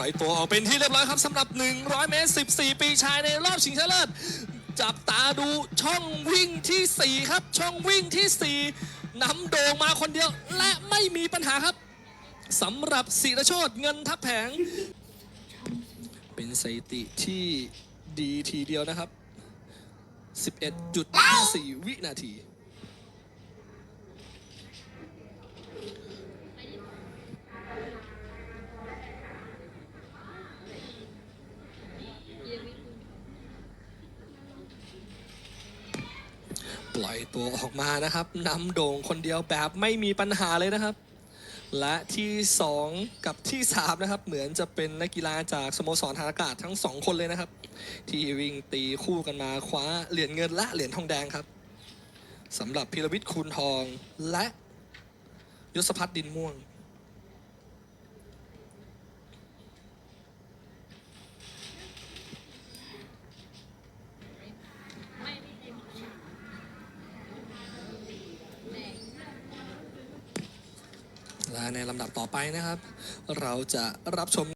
ล่อยตัวออกเป็นที่เรียบร้อยครับสำหรับ 100 เมตร 14 ปีชายในรอบชิงชนะเลิศจับตาดูช่องวิ่งที่ 4 ครับ ช่องวิ่งทีสี่4นำโด่งมาคนเดียวและไม่มีปัญหาครับสำหรับศิรโชตเงินทับแผง เป็นสถิติที่ดีทีเดียวนะครับ 11.54 วินาที ล่อยตัวออกมานะครับนำโด่งคนเดียวแบบไม่มีปัญหาเลยนะครับ และที่ 2 กับที่ 3 นะครับ เหมือนจะเป็นนักกีฬาจากสโมสรทางอากาศทั้ง 2 คนเลยนะครับ ที่วิ่งตีคู่กันมาคว้าเหรียญเงินและเหรียญทองแดงครับสำหรับพิรวิทย์คูณทองและยศพัฒน์ดินม่วง และในลำดับต่อไปนะครับ เราจะรับชม